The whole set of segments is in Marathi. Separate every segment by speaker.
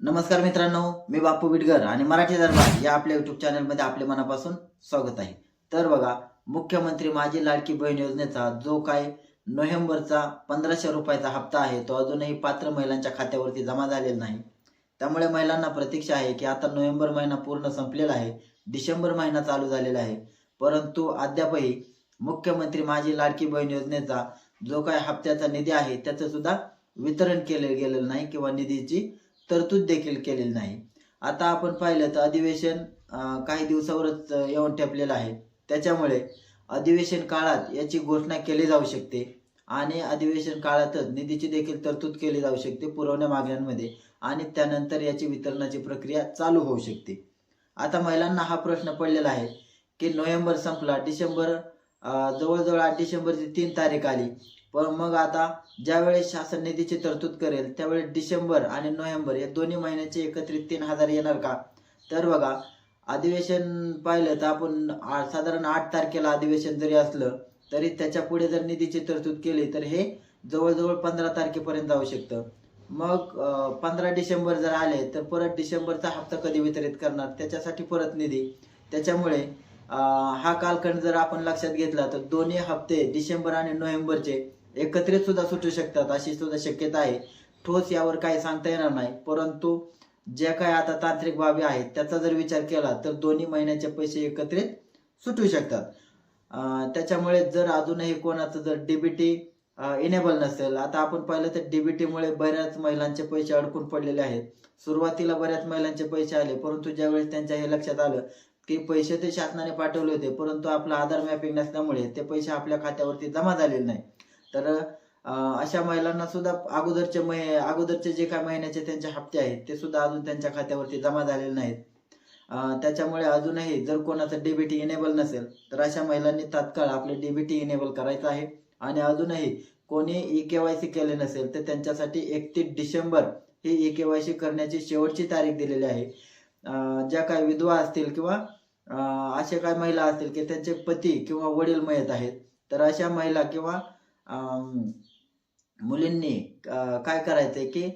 Speaker 1: नमस्कार मित्रांनो मी बापू बिडगर आणि मराठी दरबार या आपल्या युट्यूब चॅनलमध्ये आपले मनापासून स्वागत आहे. तर बघा मुख्यमंत्री माझी लाडकी बहीण योजनेचा जो काय नोव्हेंबरचा पंधराशे रुपयाचा हप्ता आहे तो अजूनही पात्र महिलांच्या खात्यावरती जमा झालेला नाही. त्यामुळे महिलांना प्रतीक्षा आहे की आता नोव्हेंबर महिना पूर्ण संपलेला आहे डिसेंबर महिना चालू झालेला आहे. परंतु अद्यापही मुख्यमंत्री माझी लाडकी बहीण योजनेचा जो काय हप्त्याचा निधी आहे त्याचं सुद्धा वितरण केले गेलेलं नाही किंवा निधीची तरतूद देखील केलेली नाही. आता आपण पाहिलं तर अधिवेशन काही दिवसावरच येऊन ठेपलेलं आहे. त्याच्यामुळे अधिवेशन काळात याची घोषणा केली जाऊ शकते आणि अधिवेशन काळातच निधीची देखील तरतूद केली जाऊ शकते पुरवण्या मागण्यांमध्ये आणि त्यानंतर याची वितरणाची प्रक्रिया चालू होऊ शकते. आता महिलांना हा प्रश्न पडलेला आहे की नोव्हेंबर संपला डिसेंबर जवळजवळ आठ डिसेंबरची तीन तारीख आली. पण मग आता ज्यावेळेस शासन निधीची तरतूद करेल त्यावेळेस डिसेंबर आणि नोव्हेंबर या दोन्ही महिन्याचे एकत्रित तीन हजार येणार का? तर बघा अधिवेशन पाहिलं तर आपण साधारण आठ तारखेला अधिवेशन जरी असलं तरी त्याच्या पुढे जर निधीची तरतूद केली तर हे जवळजवळ पंधरा तारखेपर्यंत जाऊ शकतं. मग पंधरा डिसेंबर जर आले तर परत डिसेंबरचा हप्ता कधी वितरित करणार? त्याच्यासाठी परत निधी. त्याच्यामुळे हा कालखंड जर आपण लक्षात घेतला तर दोन्ही हप्ते डिसेंबर आणि नोव्हेंबरचे एकत्रित सुद्धा सुटू शकतात अशी सुद्धा शक्यता आहे. ठोस यावर काही सांगता येणार नाही परंतु ज्या काय आता तांत्रिक बाबी आहेत त्याचा जर विचार केला तर दोन्ही महिन्याचे पैसे एकत्रित सुटू शकतात. त्याच्यामुळे जर अजूनही कोणाचं जर डीबीटी इनेबल नसेल आता आपण पाहिलं तर डीबीटीमुळे बऱ्याच महिलांचे पैसे अडकून पडलेले आहेत. सुरुवातीला बऱ्याच महिलांचे पैसे आले परंतु ज्यावेळेस त्यांच्या हे लक्षात आलं की पैसे ते शासनाने पाठवले होते परंतु आपला आधार मॅपिंग नसल्यामुळे ते पैसे आपल्या खात्यावरती जमा झालेले नाही तर अशा महिलांना सुद्धा अगोदरचे महि अगोदरचे जे काही महिन्याचे त्यांचे हप्ते आहेत ते सुद्धा अजून त्यांच्या खात्यावरती जमा झालेले नाहीत. त्याच्यामुळे अजूनही जर कोणाचं डीबीटी इनेबल नसेल तर अशा महिलांनी तात्काळ आपले डीबीटी इनेबल करायचं आहे. आणि अजूनही कोणी ई के वाय सी केले नसेल तर त्यांच्यासाठी एकतीस डिसेंबर ही ई के वाय सी करण्याची शेवटची तारीख दिलेली आहे. ज्या काय विधवा असतील किंवा अशा काय महिला असतील की त्यांचे पती किंवा वडील मयत आहेत तर अशा महिला किंवा मुलींनी काय काय करायचंय की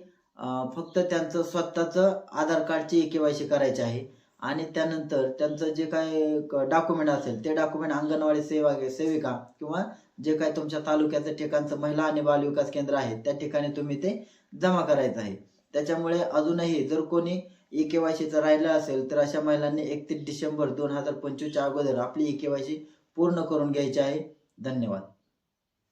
Speaker 1: फक्त त्यांचं स्वतःचं आधार कार्डची केवायसी करायची आहे. आणि त्यानंतर त्यांचं जे काय डॉक्युमेंट असेल ते डॉक्युमेंट अंगणवाडी सेवा सेविका किंवा जे काय तुमच्या तालुक्याचं ठिकाणचं महिला आणि बाल विकास केंद्र आहे त्या ठिकाणी तुम्ही ते जमा करायचं आहे. त्याच्यामुळे अजूनही जर कोणी ई केवायसीचं राहिलं असेल तर अशा महिलांनी एकतीस डिसेंबर दोन हजार पंचवीसच्या अगोदर आपली ई केवायसी पूर्ण करून घ्यायची आहे. धन्यवाद.